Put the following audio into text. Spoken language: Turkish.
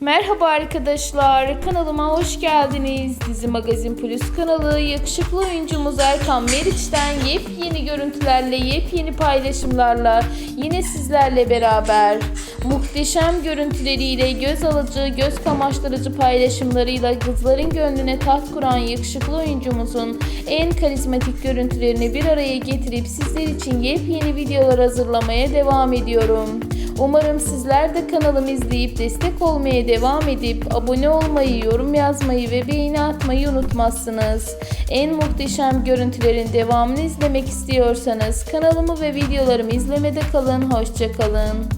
Merhaba arkadaşlar, kanalıma hoş geldiniz. Dizi Magazin Plus kanalı yakışıklı oyuncumuz Erkan Meriç'ten yepyeni görüntülerle, yepyeni paylaşımlarla yine sizlerle beraber muhteşem görüntüleriyle, göz alıcı, göz kamaştırıcı paylaşımlarıyla kızların gönlüne taht kuran yakışıklı oyuncumuzun en karizmatik görüntülerini bir araya getirip sizler için yepyeni videolar hazırlamaya devam ediyorum. Umarım sizler de kanalımı izleyip destek olmaya devam edip abone olmayı, yorum yazmayı ve beğeni atmayı unutmazsınız. En muhteşem görüntülerin devamını izlemek istiyorsanız kanalımı ve videolarımı izlemede kalın. Hoşçakalın.